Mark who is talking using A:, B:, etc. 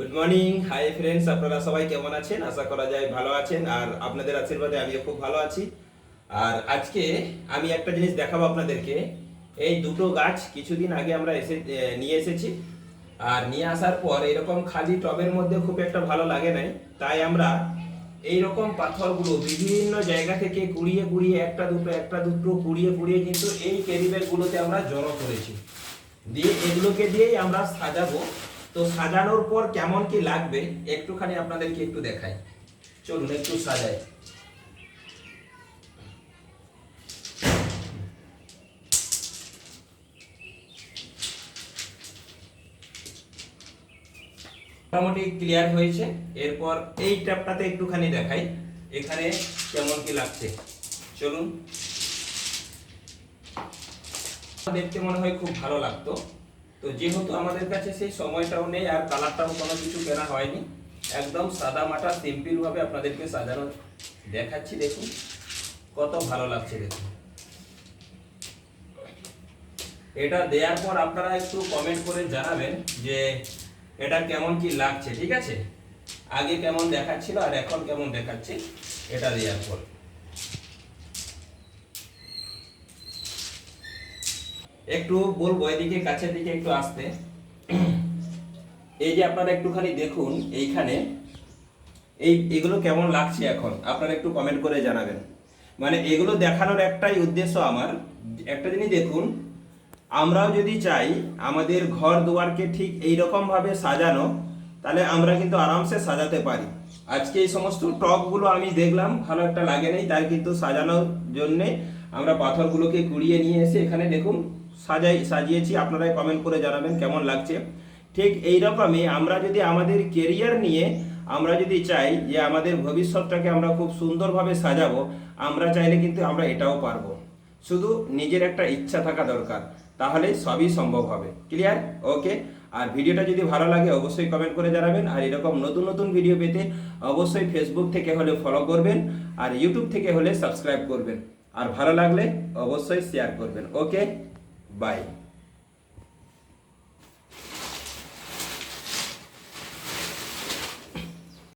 A: Good morning hi friends আপনারা সবাই কেমন আছেন? আশা করা যায় ভালো আছেন। আর আপনাদের আশীর্বাদে আমিও খুব ভালো আছি। আর আজকে আমি একটা জিনিস দেখাবো আপনাদেরকে। এই দুটো গাছ কিছুদিন আগে আমরা এসে নিয়ে এসেছি। আর নিয়ে আসার পর এরকম খালি টবের মধ্যে খুব একটা ভালো লাগে নাই। তাই আমরা এই রকম পাথরগুলো বিভিন্ন জায়গা থেকে কুড়িয়ে কুড়িয়ে একটা দুটো একটা দুটো কুড়িয়ে কুড়িয়ে কিন্তু এই ক্যারি ব্যাগগুলোতে আমরা জড়ো করেছি। দিয়ে এগুলোকে দিয়েই আমরা সাজাবো। তো সাজানোর পর কেমন কি লাগবে একটুখানি আপনাদেরকে একটু দেখাই। চলুন, একটু সাজাই। মোটামুটি ক্লিয়ার হয়েছে। এরপর এই ট্যাপটাতে একটুখানি দেখাই। এখানে কেমন কি লাগছে? চলুন। দেখতে মনে হয় খুব ভালো লাগতো। তো যেহেতু আমাদের কাছে সেই সময়টাও নেই আর কালারটাও কোনো কিছু কেনা হয়নি, একদম সাদা মাটা সিম্পল ভাবে আপনাদেরকে সাজানো দেখাচ্ছি, দেখুন। কত ভালো লাগছে দেখুন। এটা দেওয়ার পর আপনারা একটু কমেন্ট করে জানাবেন যে এটা কেমন কি লাগছে, ঠিক আছে? আগে কেমন দেখাচ্ছিল আর এখন কেমন দেখাচ্ছে, এটা দেওয়ার পর। একটু বলব, এদিকে, কাছের দিকে একটু আসতে। এই যে আপনারা একটুখানি দেখুন, এইখানে এই, এগুলো কেমন লাগছে এখন? আপনারা একটু কমেন্ট করে জানাবেন। মানে এগুলো দেখানোর একটাই উদ্দেশ্য আমার। একটা জিনিস দেখুন, আমরাও যদি চাই আমাদের ঘর দুয়ারকে ঠিক এই রকম ভাবে সাজানো, তাহলে আমরা কিন্তু আরামসে সাজাতে পারি। আজকে এই সমস্ত টপগুলো আমি দেখলাম, ভালো একটা লাগে নাই, তাই কিন্তু সাজানোর জন্যে আমরা পাথরগুলোকে কুড়িয়ে নিয়ে এসে এখানে দেখুন সাজাই, সাজিয়েছি, আপনারাই কমেন্ট করে জানাবেন কেমন লাগছে। ঠিক এই রকমই আমরা যদি আমাদের কেরিয়ার নিয়ে আমরা যদি চাই যে আমাদের ভবিষ্যৎটাকে আমরা খুব সুন্দরভাবে সাজাবো, আমরা চাইলে কিন্তু আমরা এটাও পারব। শুধু নিজের একটা ইচ্ছা থাকা দরকার, তাহলে সবই সম্ভব হবে। ক্লিয়ার ওকে আর ভিডিওটা যদি ভালো লাগে, অবশ্যই কমেন্ট করে জানাবেন। আর এরকম নতুন নতুন ভিডিও পেতে অবশ্যই ফেসবুক থেকে হলে ফলো করবেন, আর ইউটিউব থেকে হলে সাবস্ক্রাইব করবেন। আর ভালো লাগলে অবশ্যই শেয়ার করবেন। ওকে Bye.